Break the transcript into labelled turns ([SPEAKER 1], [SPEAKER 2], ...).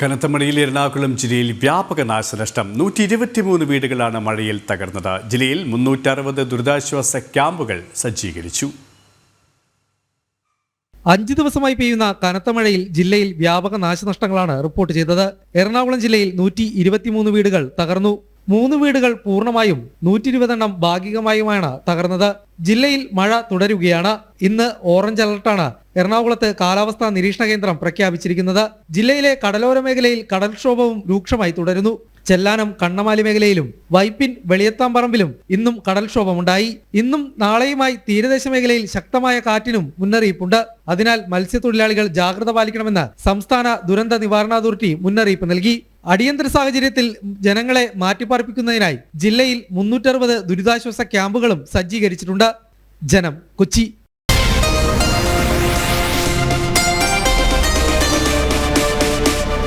[SPEAKER 1] കനത്ത മഴയിൽ എറണാകുളം ജില്ലയിൽ വ്യാപക നാശനഷ്ടം. നൂറ്റി ഇരുപത്തിമൂന്ന് വീടുകളാണ് മഴയിൽ തകർന്നത്. ജില്ലയിൽ മുന്നൂറ്ററുപത് ദുരിതാശ്വാസ ക്യാമ്പുകൾ സജ്ജീകരിച്ചു.
[SPEAKER 2] അഞ്ചു ദിവസമായി പെയ്യുന്ന കനത്ത മഴയിൽ ജില്ലയിൽ വ്യാപക നാശനഷ്ടങ്ങളാണ് റിപ്പോർട്ട് ചെയ്തത്. എറണാകുളം ജില്ലയിൽ നൂറ്റി ഇരുപത്തിമൂന്ന് വീടുകൾ തകർന്നു. മൂന്ന് വീടുകൾ പൂർണമായും നൂറ്റി ഇരുപതെണ്ണം ഭാഗികമായുമാണ് തകർന്നത്. ജില്ലയിൽ മഴ തുടരുകയാണ്. ഇന്ന് ഓറഞ്ച് അലർട്ടാണ് എറണാകുളത്ത് കാലാവസ്ഥാ നിരീക്ഷണ കേന്ദ്രം പ്രഖ്യാപിച്ചിരിക്കുന്നത്. ജില്ലയിലെ കടലോര മേഖലയിൽ കടൽക്ഷോഭവും രൂക്ഷമായി തുടരുന്നു. ചെല്ലാനം കണ്ണമാലി മേഖലയിലും വൈപ്പിൻ വെളിയത്താമ്പറമ്പിലും ഇന്നും കടൽക്ഷോഭമുണ്ടായി. ഇന്നും നാളെയുമായി തീരദേശ മേഖലയിൽ ശക്തമായ കാറ്റിനും മുന്നറിയിപ്പുണ്ട്. അതിനാൽ മത്സ്യത്തൊഴിലാളികൾ ജാഗ്രത പാലിക്കണമെന്ന് സംസ്ഥാന ദുരന്ത നിവാരണ അതോറിറ്റി മുന്നറിയിപ്പ് നൽകി. അടിയന്തര സാഹചര്യത്തിൽ ജനങ്ങളെ മാറ്റിപ്പാർപ്പിക്കുന്നതിനായി ജില്ലയിൽ മുന്നൂറ്ററുപത് ദുരിതാശ്വാസ ക്യാമ്പുകളും സജ്ജീകരിച്ചിട്ടുണ്ട്. ജനം കൊച്ചി.